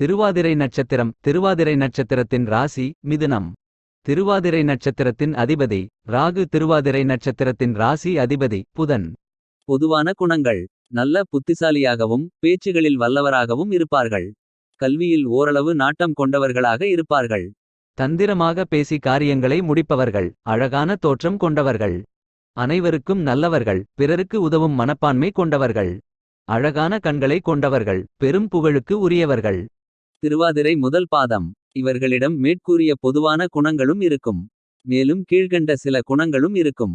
திருவாதிரை நட்சத்திரம் திருவாதிரை நட்சத்திரத்தின் ராசி மிதுனம். திருவாதிரை நட்சத்திரத்தின் அதிபதி ராகு. திருவாதிரை நட்சத்திரத்தின் ராசி அதிபதி புதன். பொதுவான குணங்கள் நல்ல புத்திசாலியாகவும் பேச்சுகளில் வல்லவராகவும் இருப்பார்கள். கல்வியில் ஓரளவு நாட்டம் கொண்டவர்களாக இருப்பார்கள். தந்திரமாக பேசி காரியங்களை முடிப்பவர்கள் அழகான தோற்றம் கொண்டவர்கள். அனைவருக்கும் நல்லவர்கள் பிறருக்கு உதவும் மனப்பான்மை கொண்டவர்கள். அழகான கண்களை கொண்டவர்கள் பெரும் புகழுக்கு உரியவர்கள். திருவாதிரை முதல் பாதம். இவர்களிடம் மேற்கூறிய பொதுவான குணங்களும் இருக்கும். மேலும் கீழ்கண்ட சில குணங்களும் இருக்கும்.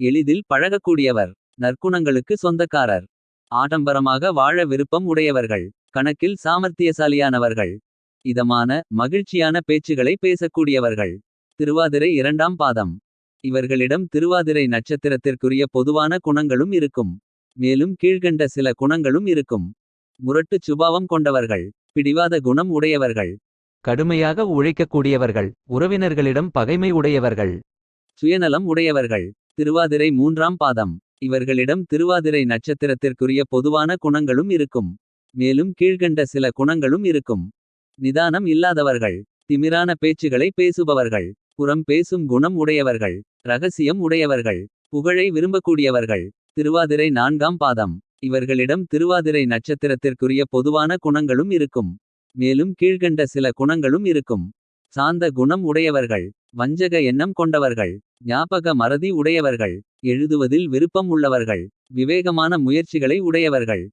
எளிதில் பழகக்கூடியவர் நற்குணங்களுக்கு சொந்தக்காரர். ஆடம்பரமாக வாழ விருப்பம் உடையவர்கள் கணக்கில் சாமர்த்தியசாலியானவர்கள். இதமான மகிழ்ச்சியான பேச்சுகளை பேசக்கூடியவர்கள். திருவாதிரை இரண்டாம் பாதம். இவர்களிடம் திருவாதிரை நட்சத்திரத்திற்குரிய பொதுவான குணங்களும் இருக்கும். மேலும் கீழ்கண்ட சில குணங்களும் இருக்கும். முரட்டுச் சுபாவம் கொண்டவர்கள். பிடிவாத குணம் உடையவர்கள். கடுமையாக உழைக்கக்கூடியவர்கள். உறவினர்களிடம் பகைமை உடையவர்கள். சுயநலம் உடையவர்கள். திருவாதிரை மூன்றாம் பாதம். இவர்களிடம் திருவாதிரை நட்சத்திரத்திற்குரிய பொதுவான குணங்களும் இருக்கும். மேலும் கீழ்கண்ட சில குணங்களும் இருக்கும். நிதானம் இல்லாதவர்கள். திமிரான பேச்சுகளை பேசுபவர்கள். புறம் பேசும் குணம் உடையவர்கள். ரகசியம் உடையவர்கள். புகழை விரும்பக்கூடியவர்கள். திருவாதிரை நான்காம் பாதம். இவர்களிடம் திருவாதிரை நட்சத்திரத்திற்குரிய பொதுவான குணங்களும் இருக்கும். மேலும் கீழ்கண்ட சில குணங்களும் இருக்கும். சாந்த குணம் உடையவர்கள் வஞ்சக எண்ணம் கொண்டவர்கள் ஞாபக மறதி உடையவர்கள் எழுதுவதில் விருப்பம் உள்ளவர்கள் விவேகமான முயற்சிகளை உடையவர்கள்.